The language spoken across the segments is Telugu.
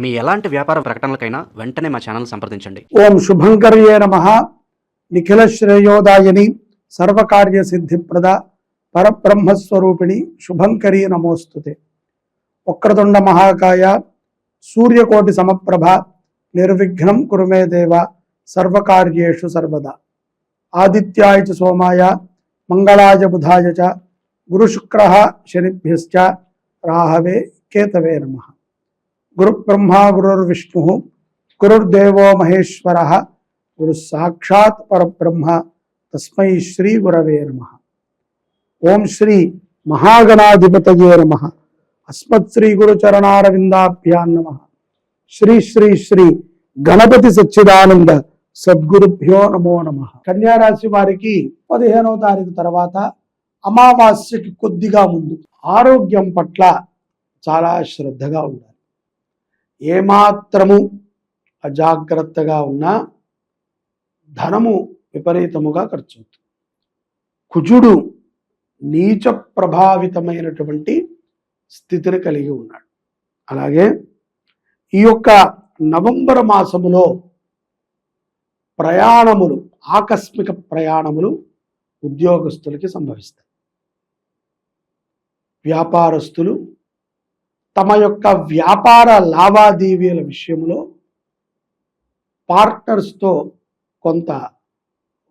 మీ ఎలాంటి వ్యాపార ప్రకటనలకైనా వెంటనే మా ఛానల్ సంప్రదించండి. ఓం శుభంకర్యే నమ. నిఖిల శ్రేయోదాయని సర్వకార్య సిద్ధిప్రద పరబ్రహ్మస్వరూపిణి శుభంకరి నమోస్తుతే. వక్రతుండ మహాకాయ సూర్యకోటి సమప్రభ నిర్విఘ్నం కురుమే దేవ సర్వకార్యేషు సర్వదా. ఆదిత్యాయ చ సోమాయ మంగళాయ బుధాయ చ గురుశుక్ర శనిభ్యశ్చ రాహవే కేతవే నమ. గురుబ్రహ్మ గురుర్విష్ణు గురుర్దేవో మహేశ్వర గురు సాక్షాత్ పరబ్రహ్మ తస్మై శ్రీ గురవే నమ. ఓం శ్రీ మహాగణాధిపతయే నమ. అస్మత్ శ్రీ గురుచరణారవిందాభ్యాన్ నమ. శ్రీ శ్రీ శ్రీ గణపతి సచ్చిదానంద సద్గురుభ్యో నమో నమ. కన్యారాశి వారికి పదిహేనవ తారీఖు తర్వాత అమావాస్యకి కొద్దిగా ముందు ఆరోగ్యం పట్ల చాలా శ్రద్ధగా ఉండాలి. ఏమాత్రము అజాగ్రత్తగా ఉన్నా ధనము విపరీతముగా ఖర్చు అవుతుంది కుజుడు నీచ ప్రభావితమైనటువంటి స్థితిని కలిగి ఉన్నాడు. అలాగే ఈ యొక్క నవంబర్ మాసములో ప్రయాణములు ఆకస్మిక ప్రయాణములు ఉద్యోగస్తులకి సంభవిస్తాయి. వ్యాపారస్తులు తమ యొక్క వ్యాపార లావాదేవీల విషయంలో పార్ట్నర్స్తో కొంత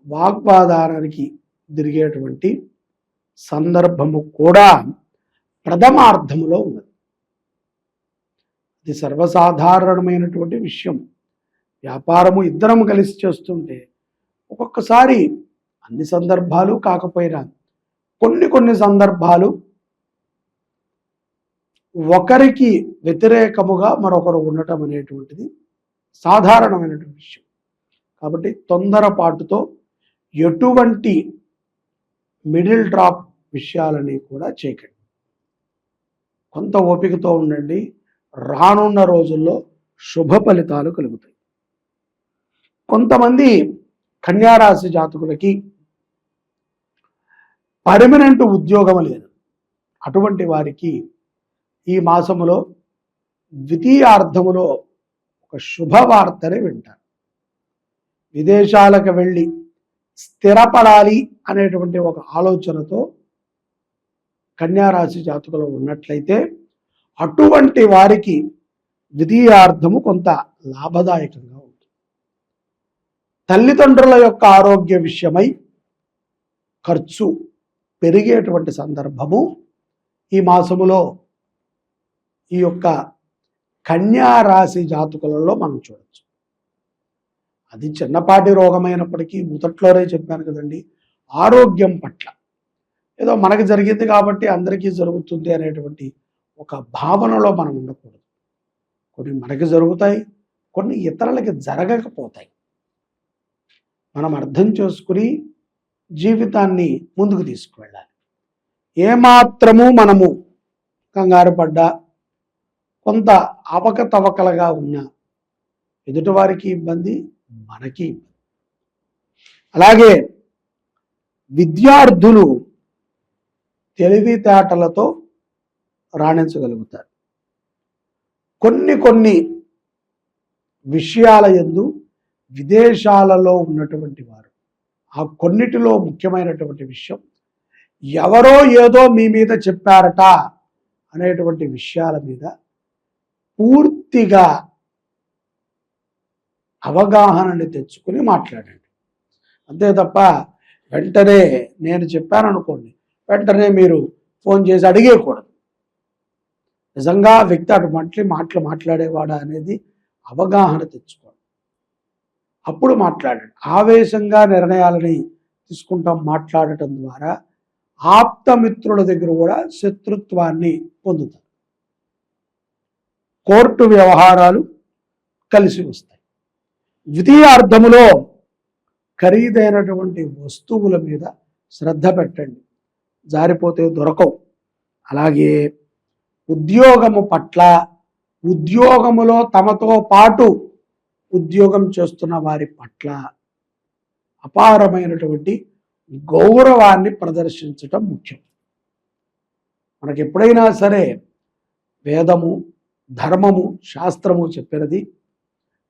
వాగ్వాదానికి తిరిగేటువంటి సందర్భము కూడా ప్రథమార్థములో ఉన్నది. ఇది సర్వసాధారణమైనటువంటి విషయం. వ్యాపారము ఇద్దరం కలిసి చేస్తుంటే ఒక్కొక్కసారి అన్ని సందర్భాలు కాకపోయినా కొన్ని కొన్ని సందర్భాలు ఒకరికి వ్యతిరేకముగా మరొకరు ఉండటం అనేటువంటిది సాధారణమైనటువంటి విషయం. కాబట్టి తొందరపాటుతో ఎటువంటి మిడిల్ డ్రాప్ విషయాలని కూడా చేయకండి. కొంత ఓపికతో ఉండండి. రానున్న రోజుల్లో శుభ ఫలితాలు కలుగుతాయి. కొంతమంది కన్యారాశి జాతకులకి పర్మనెంట్ ఉద్యోగం లేదు. అటువంటి వారికి ఈ మాసములో ద్వితీయార్థములో ఒక శుభవార్తని వింటారు. విదేశాలకు వెళ్ళి స్థిరపడాలి అనేటువంటి ఒక ఆలోచనతో కన్యారాశి జాతకులు ఉన్నట్లయితే అటువంటి వారికి ద్వితీయార్థము కొంత లాభదాయకంగా ఉంటుంది. తల్లిదండ్రుల యొక్క ఆరోగ్య విషయమై ఖర్చు పెరిగేటువంటి సందర్భము ఈ మాసములో ఈ యొక్క కన్యా రాశి జాతకులలో మనం చూడవచ్చు అది చిన్నపాటి రోగమైనప్పటికీ మొదట్లోనే చెప్పాను కదండి ఆరోగ్యం పట్ల. ఏదో మనకు జరిగింది కాబట్టి అందరికీ జరుగుతుంది అనేటువంటి ఒక భావనలో మనం ఉండకూడదు. కొన్ని మనకి జరుగుతాయి కొన్ని ఇతరులకి జరగకపోతాయి. మనం అర్థం చేసుకుని జీవితాన్ని ముందుకు తీసుకువెళ్ళాలి. ఏమాత్రము మనము కంగారు పడ్డా కొంత అవకతవకలుగా ఉన్న ఎదుటివారికి ఇబ్బంది మనకి ఇబ్బంది. అలాగే విద్యార్థులు తెలివితేటలతో రాణించగలుగుతారు. కొన్ని కొన్ని విషయాల ఎందు విదేశాలలో ఉన్నటువంటి వారు ఆ కొన్నిటిలో ముఖ్యమైనటువంటి విషయం ఎవరో ఏదో మీ మీద చెప్పారట అనేటువంటి విషయాల మీద పూర్తిగా అవగాహనని తెచ్చుకుని మాట్లాడండి. అంతే తప్ప వెంటనే నేను చెప్పాను అనుకోండి వెంటనే మీరు ఫోన్ చేసి అడిగేయకూడదు. నిజంగా వ్యక్తి అటు అటువంటి మాటలు మాట్లాడేవాడా అనేది అవగాహన తెచ్చుకోండి అప్పుడు మాట్లాడండి. ఆవేశంగా నిర్ణయాలని తీసుకుంటాం మాట్లాడటం ద్వారా ఆప్తమిత్రుల దగ్గర కూడా శత్రుత్వాన్ని పొందుతారు కోర్టు వ్యవహారాలు కలిసి వస్తాయి. ద్వితీయార్థములో ఖరీదైనటువంటి వస్తువుల మీద శ్రద్ధ పెట్టండి. జారిపోతే దొరకవు. అలాగే ఉద్యోగము పట్ల ఉద్యోగములో తమతో పాటు ఉద్యోగం చేస్తున్న వారి పట్ల అపారమైనటువంటి గౌరవాన్ని ప్రదర్శించటం ముఖ్యం. మనకి ఎప్పుడైనా సరే వేదము ధర్మము శాస్త్రము చెప్పినది.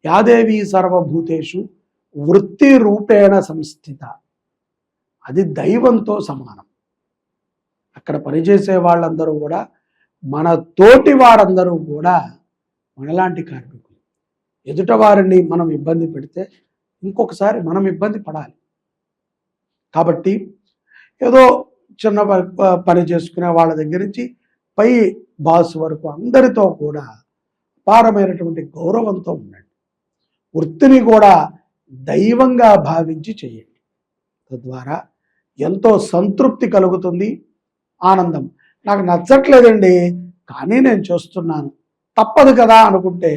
యాదేవి సర్వభూతేషు వృత్తి రూపేణ సంస్థిత. అది దైవంతో సమానం. అక్కడ పనిచేసే వాళ్ళందరూ కూడా మన తోటి వారందరూ కూడా మనలాంటి కార్మికులు. ఎదుట వారిని మనం ఇబ్బంది పెడితే ఇంకొకసారి మనం ఇబ్బంది పడాలి. కాబట్టి ఏదో చిన్న పని చేసుకునే వాళ్ళ దగ్గర నుంచి పై బాస్ వరకు అందరితో కూడా అపారమైనటువంటి గౌరవంతో ఉండండి. వృత్తిని కూడా దైవంగా భావించి చేయండి. తద్వారా ఎంతో సంతృప్తి కలుగుతుంది ఆనందం. నాకు నచ్చట్లేదండి కానీ నేను చేస్తున్నాను. తప్పదు కదా అనుకుంటే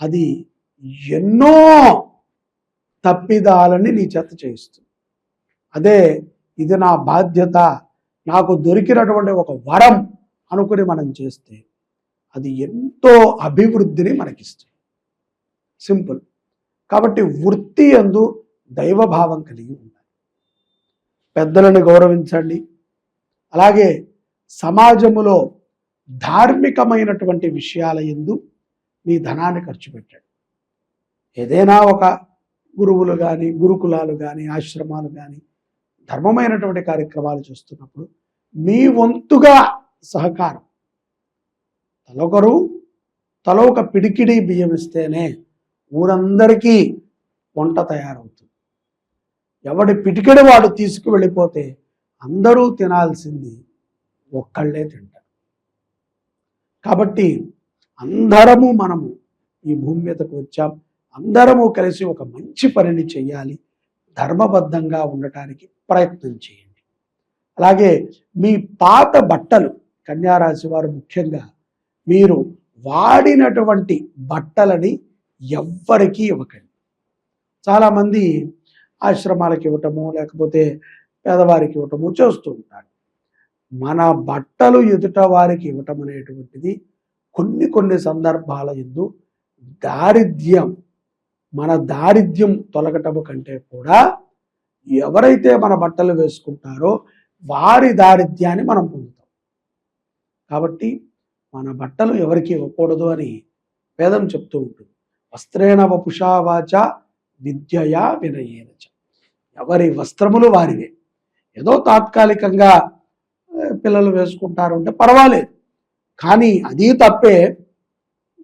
అది ఎన్నో తప్పిదాలని నీ చేత చేయిస్తుంది. అదే ఇది నా బాధ్యత నాకు దొరికినటువంటి ఒక వరం. అనుకుని మనం చేస్తే అది ఎంతో అభివృద్ధిని మనకిస్తుంది. సింపుల్. కాబట్టి వృత్తి ఎందు దైవభావం కలిగి ఉండాలి. పెద్దలను గౌరవించండి. అలాగే సమాజములో ధార్మికమైనటువంటి విషయాల ఎందు మీ ధనాన్ని ఖర్చు పెట్టండి. ఏదైనా ఒక గురువులు కానీ గురుకులాలు కానీ ఆశ్రమాలు కానీ ధర్మమైనటువంటి కార్యక్రమాలు చేస్తున్నప్పుడు మీ వంతుగా సహకారం. తలొకరు తల ఒక పిడికిడి బియ్యం ఇస్తేనే ఊరందరికీ వంట తయారవుతుంది. ఎవడి పిటికెడు వాడు తీసుకువెళ్ళిపోతే అందరూ తినాల్సింది ఒక్కళ్ళే తింటారు. కాబట్టి అందరము మనము ఈ భూమి మీదకు వచ్చాం. అందరము కలిసి ఒక మంచి పనిని చేయాలి ధర్మబద్ధంగా ఉండటానికి ప్రయత్నం చేయండి. అలాగే మీ పాత బట్టలు కన్యారాశి వారు ముఖ్యంగా మీరు వాడినటువంటి బట్టలని ఎవ్వరికీ ఇవ్వకండి. చాలామంది ఆశ్రమాలకు ఇవ్వటము లేకపోతే పేదవారికి ఇవ్వటము చేస్తూ ఉంటారు. మన బట్టలు ఎదుట వారికి ఇవ్వటం అనేటువంటిది కొన్ని కొన్ని సందర్భాల ఎందు దారిద్ర్యం మన దారిద్ర్యం తొలగటము కంటే కూడా ఎవరైతే మన బట్టలు వేసుకుంటారో వారి దారిద్ర్యాన్ని మనం పొందుతాం. మన బట్టలు ఎవరికి ఇవ్వకూడదు అని వేదం చెప్తూ ఉంటుంది. వస్త్రేణ వపుషావాచ విద్యయా వినయేనచ ఎవరి వస్త్రములు వారివే. ఏదో తాత్కాలికంగా పిల్లలు వేసుకుంటారు అంటే పర్వాలేదు. కానీ అది తప్పే.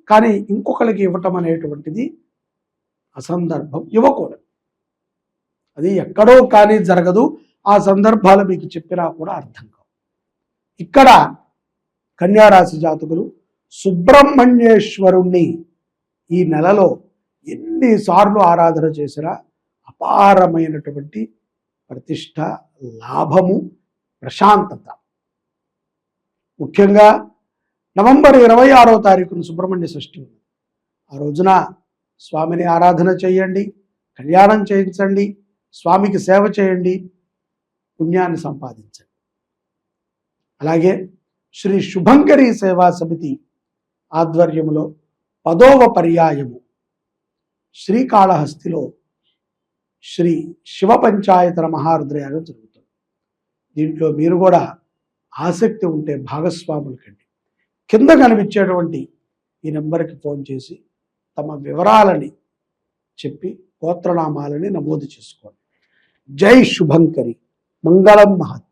కానీ ఇంకొకరికి ఇవ్వటం అనేటువంటిది అసందర్భం. ఇవ్వకూడదు. అది ఎక్కడో కానీ జరగదు. ఆ సందర్భాలు మీకు చెప్పినా కూడా అర్థం కావు. ఇక్కడ కన్యారాశి జాతకులు సుబ్రహ్మణ్యేశ్వరుణ్ణి ఈ నెలలో ఎన్నిసార్లు ఆరాధన చేసినా అపారమైనటువంటి ప్రతిష్ట లాభము ప్రశాంతత. ముఖ్యంగా నవంబర్ ఇరవై ఆరో తారీఖున సుబ్రహ్మణ్య షష్ఠి ఉంది. ఆ రోజున స్వామిని ఆరాధన చేయండి కళ్యాణం చేయించండి స్వామికి సేవ చేయండి పుణ్యాన్ని సంపాదించండి. అలాగే శ్రీ శుభంకరి సేవా సమితి ఆధ్వర్యములో పదోవ పర్యాయము శ్రీకాళహస్తిలో శ్రీ శివ పంచాయతన మహారుద్రయాగం జరుగుతుంది. దీంట్లో మీరు కూడా ఆసక్తి ఉంటే భాగస్వాములు కండి. కింద కనిపించేటువంటి ఈ నెంబర్కి ఫోన్ చేసి తమ వివరాలని చెప్పి గోత్రనామాలని నమోదు చేసుకోండి. జై శుభంకరి. మంగళం మహత్.